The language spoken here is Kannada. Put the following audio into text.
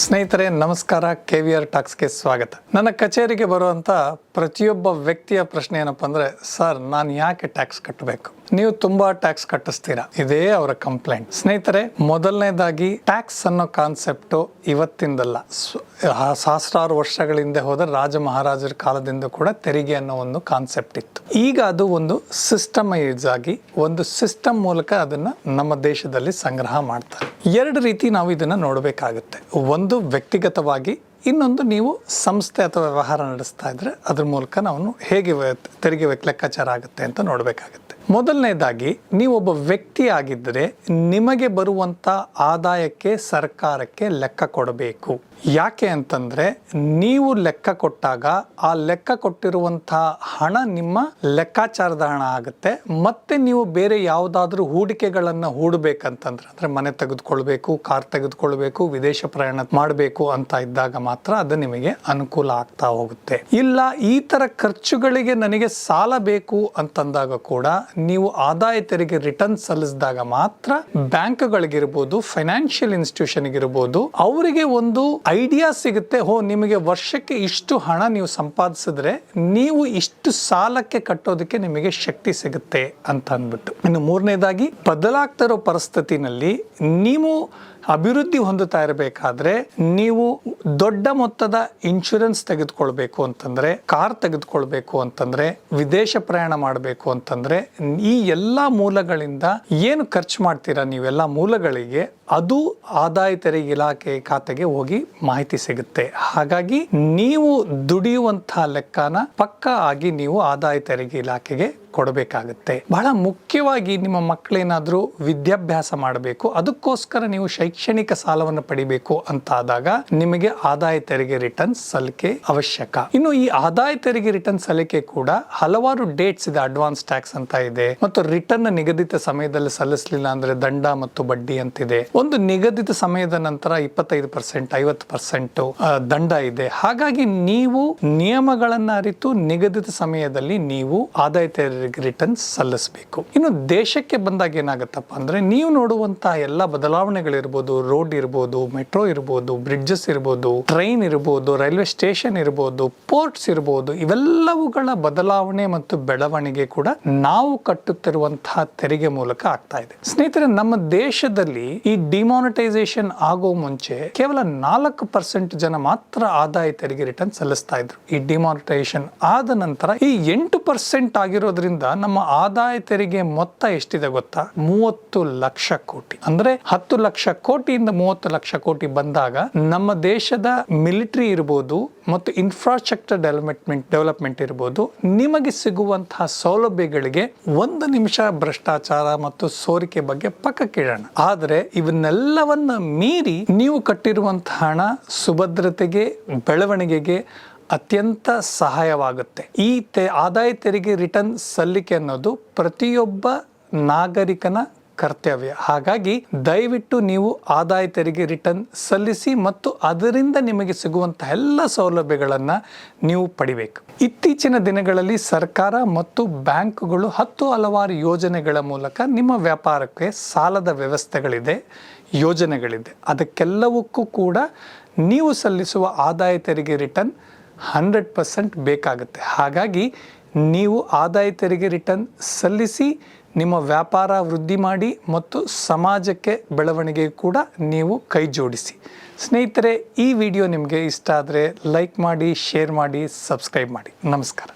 ಸ್ನೇಹಿತರೆ, ನಮಸ್ಕಾರ. ಕೆ ವಿ ಆರ್ ಟಾಕ್ಸ್ಗೆ ಸ್ವಾಗತ. ನನ್ನ ಕಚೇರಿಗೆ ಬರುವಂಥ ಪ್ರತಿಯೊಬ್ಬ ವ್ಯಕ್ತಿಯ ಪ್ರಶ್ನೆ ಏನಪ್ಪ ಅಂದರೆ, ಸರ್, ನಾನು ಯಾಕೆ ಟ್ಯಾಕ್ಸ್ ಕಟ್ಟಬೇಕು ನೀವು ತುಂಬಾ ಟ್ಯಾಕ್ಸ್ ಕಟ್ಟಿಸ್ತೀರಾ? ಇದೇ ಅವರ ಕಂಪ್ಲೇಂಟ್ ಸ್ನೇಹಿತರೆ, ಮೊದಲನೇದಾಗಿ ಟ್ಯಾಕ್ಸ್ ಅನ್ನೋ ಕಾನ್ಸೆಪ್ಟ್ ಇವತ್ತಿಂದಲ್ಲ. ಸಹಸ್ರಾರು ವರ್ಷಗಳ ಹಿಂದೆ ಹೋದ ರಾಜ ಮಹಾರಾಜರ ಕಾಲದಿಂದ ಕೂಡ ತೆರಿಗೆ ಅನ್ನೋ ಒಂದು ಕಾನ್ಸೆಪ್ಟ್ ಇತ್ತು. ಈಗ ಅದು ಒಂದು ಸಿಸ್ಟಮೈಸ್ ಆಗಿ, ಒಂದು ಸಿಸ್ಟಮ್ ಮೂಲಕ ಅದನ್ನ ನಮ್ಮ ದೇಶದಲ್ಲಿ ಸಂಗ್ರಹ ಮಾಡ್ತಾರೆ. ಎರಡು ರೀತಿ ನಾವು ಇದನ್ನ ನೋಡಬೇಕಾಗುತ್ತೆ. ಒಂದು ವ್ಯಕ್ತಿಗತವಾಗಿ ಇನ್ನೊಂದು ನೀವು ಸಂಸ್ಥೆ ಅಥವಾ ವ್ಯವಹಾರ ನಡೆಸ್ತಾ ಇದ್ರೆ ಅದ್ರ ಮೂಲಕ ನಾವು ಹೇಗೆ ತೆರಿಗೆ ಲೆಕ್ಕಾಚಾರ ಆಗುತ್ತೆ ಅಂತ ನೋಡಬೇಕಾಗುತ್ತೆ. ಮೊದಲನೇದಾಗಿ ನೀವು ಒಬ್ಬ ವ್ಯಕ್ತಿ ಆಗಿದ್ದರೆ ನಿಮಗೆ ಬರುವಂತ ಆದಾಯಕ್ಕೆ ಸರ್ಕಾರಕ್ಕೆ ಲೆಕ್ಕ ಕೊಡಬೇಕು. ಯಾಕೆ ಅಂತಂದ್ರೆ, ನೀವು ಲೆಕ್ಕ ಕೊಟ್ಟಾಗ ಆ ಲೆಕ್ಕ ಕೊಟ್ಟಿರುವಂಥ ಹಣ ನಿಮ್ಮ ಲೆಕ್ಕಾಚಾರದ ಹಣ ಆಗುತ್ತೆ. ಮತ್ತೆ ನೀವು ಬೇರೆ ಯಾವುದಾದ್ರೂ ಹೂಡಿಕೆಗಳನ್ನು ಹೂಡಬೇಕಂತಂದ್ರೆ, ಅಂದರೆ ಮನೆ ತೆಗೆದುಕೊಳ್ಬೇಕು, ಕಾರ್ ತೆಗೆದುಕೊಳ್ಬೇಕು, ವಿದೇಶ ಪ್ರಯಾಣ ಮಾಡಬೇಕು ಅಂತ ಇದ್ದಾಗ ಮಾತ್ರ ಅದು ನಿಮಗೆ ಅನುಕೂಲ ಆಗ್ತಾ ಹೋಗುತ್ತೆ. ಇಲ್ಲ, ಈ ಥರ ಖರ್ಚುಗಳಿಗೆ ನನಗೆ ಸಾಲ ಬೇಕು ಅಂತಂದಾಗ ಕೂಡ ನೀವು ಆದಾಯ ತೆರಿಗೆ ರಿಟರ್ನ್ ಸಲ್ಲಿಸಿದಾಗ ಮಾತ್ರ ಬ್ಯಾಂಕ್ಗಳಿಗಿರ್ಬೋದು ಫೈನಾನ್ಷಿಯಲ್ ಇನ್ಸ್ಟಿಟ್ಯೂಷನ್ ಇರ್ಬೋದು ಅವರಿಗೆ ಒಂದು ಐಡಿಯಾ ಸಿಗುತ್ತೆ, ಹೋ, ನಿಮಗೆ ವರ್ಷಕ್ಕೆ ಇಷ್ಟು ಹಣ ನೀವು ಸಂಪಾದಿಸಿದ್ರೆ ನೀವು ಇಷ್ಟು ಸಾಲಕ್ಕೆ ಕಟ್ಟೋದಕ್ಕೆ ನಿಮಗೆ ಶಕ್ತಿ ಸಿಗುತ್ತೆ ಅಂತ ಅಂದ್ಬಿಟ್ಟು. ಇನ್ನು ಮೂರನೇದಾಗಿ, ಬದಲಾಗ್ತಾ ಇರೋ ಪರಿಸ್ಥಿತಿನಲ್ಲಿ ನೀವು ಅಭಿವೃದ್ಧಿ ಹೊಂದುತ್ತಾ ಇರಬೇಕಾದ್ರೆ ನೀವು ದೊಡ್ಡ ಮೊತ್ತದ ಇನ್ಶೂರೆನ್ಸ್ ತೆಗೆದುಕೊಳ್ಬೇಕು ಅಂತಂದ್ರೆ, ಕಾರ್ ತೆಗೆದುಕೊಳ್ಬೇಕು ಅಂತಂದ್ರೆ, ವಿದೇಶ ಪ್ರಯಾಣ ಮಾಡಬೇಕು ಅಂತಂದ್ರೆ ಈ ಎಲ್ಲಾ ಮೂಲಗಳಿಂದ ಏನು ಖರ್ಚು ಮಾಡ್ತೀರಾ ನೀವೆಲ್ಲ ಮೂಲಗಳಿಗೆ? ಅದು ಆದಾಯ ತೆರಿಗೆ ಇಲಾಖೆ ಖಾತೆಗೆ ಹೋಗಿ ಮಾಹಿತಿ ಸಿಗುತ್ತೆ. ಹಾಗಾಗಿ ನೀವು ದುಡಿಯುವಂತಹ ಲೆಕ್ಕನ ಪಕ್ಕಾ ಆಗಿ ನೀವು ಆದಾಯ ತೆರಿಗೆ ಇಲಾಖೆಗೆ ಕೊಡಬೇಕಾಗುತ್ತೆ. ಬಹಳ ಮುಖ್ಯವಾಗಿ ನಿಮ್ಮ ಮಕ್ಕಳೇನಾದರೂ ವಿದ್ಯಾಭ್ಯಾಸ ಮಾಡಬೇಕು, ಅದಕ್ಕೋಸ್ಕರ ನೀವು ಶೈಕ್ಷಣಿಕ ಸಾಲವನ್ನು ಪಡಿಬೇಕು ಅಂತ ಆದಾಗ ನಿಮಗೆ ಆದಾಯ ತೆರಿಗೆ ರಿಟರ್ನ್ ಸಲ್ಲಿಕೆ ಅವಶ್ಯಕ. ಇನ್ನು ಈ ಆದಾಯ ತೆರಿಗೆ ರಿಟರ್ನ್ ಸಲ್ಲಿಕೆ ಕೂಡ ಹಲವಾರು ಡೇಟ್ಸ್ ಇದೆ, ಅಡ್ವಾನ್ಸ್ ಟ್ಯಾಕ್ಸ್ ಅಂತ ಇದೆ, ಮತ್ತು ರಿಟರ್ನ್ ನಿಗದಿತ ಸಮಯದಲ್ಲಿ ಸಲ್ಲಿಸಲಿಲ್ಲ ಅಂದ್ರೆ ದಂಡ ಮತ್ತು ಬಡ್ಡಿ ಅಂತಿದೆ. ಒಂದು ನಿಗದಿತ ಸಮಯದ ನಂತರ ಇಪ್ಪತ್ತೈದು ಪರ್ಸೆಂಟ್, ಐವತ್ತು ಪರ್ಸೆಂಟ್ ದಂಡ ಇದೆ. ಹಾಗಾಗಿ ನೀವು ನಿಯಮಗಳನ್ನ ಅರಿತು ನಿಗದಿತ ಸಮಯದಲ್ಲಿ ನೀವು ಆದಾಯ ತೆರಿಗೆ ರಿಟರ್ನ್ ಸಲ್ಲಿಸಬೇಕು. ಇನ್ನು ದೇಶಕ್ಕೆ ಬಂದಾಗ ಏನಾಗುತ್ತಪ್ಪ ಅಂದ್ರೆ ನೀವು ನೋಡುವಂತಹ ಎಲ್ಲ ಬದಲಾವಣೆಗಳಿರ್ಬೋದು ರೋಡ್ ಇರ್ಬೋದು ಮೆಟ್ರೋ ಇರ್ಬೋದು ಬ್ರಿಡ್ಜಸ್ ಇರ್ಬೋದು ಟ್ರೈನ್ ಇರ್ಬೋದು ರೈಲ್ವೆ ಸ್ಟೇಷನ್ ಇರ್ಬೋದು ಪೋರ್ಟ್ಸ್ ಇರ್ಬೋದು, ಇವೆಲ್ಲವುಗಳ ಬದಲಾವಣೆ ಮತ್ತು ಬೆಳವಣಿಗೆ ಕೂಡ ನಾವು ಕಟ್ಟುತ್ತಿರುವಂತಹ ತೆರಿಗೆ ಮೂಲಕ ಆಗ್ತಾ ಇದೆ. ಸ್ನೇಹಿತರೆ, ನಮ್ಮ ದೇಶದಲ್ಲಿ ಈ ಡಿಮಾನಿಟೈಸೇಷನ್ ಆಗೋ ಮುಂಚೆ ಕೇವಲ ನಾಲ್ಕು ಪರ್ಸೆಂಟ್ ಜನ ಮಾತ್ರ ಆದಾಯ ತೆರಿಗೆ ರಿಟರ್ನ್ ಸಲ್ಲಿಸ್ತಾ ಇದ್ರು. ಈ ಡಿಮಾನಿಟೈಸೇಷನ್ ಆದ ನಂತರ ಈ ಎಂಟು ಪರ್ಸೆಂಟ್ ಆಗಿರೋದ್ರಿಂದ ನಮ್ಮ ಆದಾಯ ತೆರಿಗೆ ಮೊತ್ತ ಎಷ್ಟಿದೆ ಗೊತ್ತಾ? ಮೂವತ್ತು ಲಕ್ಷ ಕೋಟಿ. ಅಂದ್ರೆ ಹತ್ತು ಲಕ್ಷ ಕೋಟಿಯಿಂದ ಮೂವತ್ತು ಲಕ್ಷ ಕೋಟಿ ಬಂದಾಗ ನಮ್ಮ ದೇಶದ ಮಿಲಿಟರಿ ಇರ್ಬೋದು ಮತ್ತು ಇನ್ಫ್ರಾಸ್ಟ್ರಕ್ಚರ್ ಡೆವಲಪ್ಮೆಂಟ್ ಡೆವಲಪ್ಮೆಂಟ್ ಇರ್ಬೋದು, ನಿಮಗೆ ಸಿಗುವಂತಹ ಸೌಲಭ್ಯಗಳಿಗೆ ಒಂದು ನಿಮಿಷ ಭ್ರಷ್ಟಾಚಾರ ಮತ್ತು ಸೋರಿಕೆ ಬಗ್ಗೆ ಪಕ್ಕಕ್ಕಿಡೋಣ. ಆದರೆ ಇವನ್ನೆಲ್ಲವನ್ನ ಮೀರಿ ನೀವು ಕಟ್ಟಿರುವಂತಹ ಹಣ ಸುಭದ್ರತೆಗೆ, ಬೆಳವಣಿಗೆಗೆ ಅತ್ಯಂತ ಸಹಾಯವಾಗುತ್ತೆ. ಈ ತೆ, ಆದಾಯ ತೆರಿಗೆ ರಿಟರ್ನ್ ಸಲ್ಲಿಕೆ ಅನ್ನೋದು ಪ್ರತಿಯೊಬ್ಬ ನಾಗರಿಕನ ಕರ್ತವ್ಯ. ಹಾಗಾಗಿ ದಯವಿಟ್ಟು ನೀವು ಆದಾಯ ತೆರಿಗೆ ರಿಟರ್ನ್ ಸಲ್ಲಿಸಿ ಮತ್ತು ಅದರಿಂದ ನಿಮಗೆ ಸಿಗುವಂತಹ ಎಲ್ಲ ಸೌಲಭ್ಯಗಳನ್ನು ನೀವು ಪಡಿಬೇಕು. ಇತ್ತೀಚಿನ ದಿನಗಳಲ್ಲಿ ಸರ್ಕಾರ ಮತ್ತು ಬ್ಯಾಂಕ್ಗಳು ಹತ್ತು ಹಲವಾರು ಯೋಜನೆಗಳ ಮೂಲಕ ನಿಮ್ಮ ವ್ಯಾಪಾರಕ್ಕೆ ಸಾಲದ ವ್ಯವಸ್ಥೆಗಳಿದೆ, ಯೋಜನೆಗಳಿದೆ. ಅದಕ್ಕೆಲ್ಲವಕ್ಕೂ ಕೂಡ ನೀವು ಸಲ್ಲಿಸುವ ಆದಾಯ ತೆರಿಗೆ ರಿಟರ್ನ್ ಹಂಡ್ರೆಡ್ ಪರ್ಸೆಂಟ್ ಬೇಕಾಗುತ್ತೆ. ಹಾಗಾಗಿ ನೀವು ಆದಾಯ ತೆರಿಗೆ ರಿಟರ್ನ್ ಸಲ್ಲಿಸಿ ನಿಮ್ಮ ವ್ಯಾಪಾರ ವೃದ್ಧಿ ಮಾಡಿ ಮತ್ತು ಸಮಾಜಕ್ಕೆ ಬೆಳವಣಿಗೆ ಕೂಡ ನೀವು ಕೈ ಜೋಡಿಸಿ. ಸ್ನೇಹಿತರೆ, ಈ ವಿಡಿಯೋ ನಿಮಗೆ ಇಷ್ಟ ಆದರೆ ಲೈಕ್ ಮಾಡಿ, ಶೇರ್ ಮಾಡಿ, ಸಬ್ಸ್ಕ್ರೈಬ್ ಮಾಡಿ. ನಮಸ್ಕಾರ.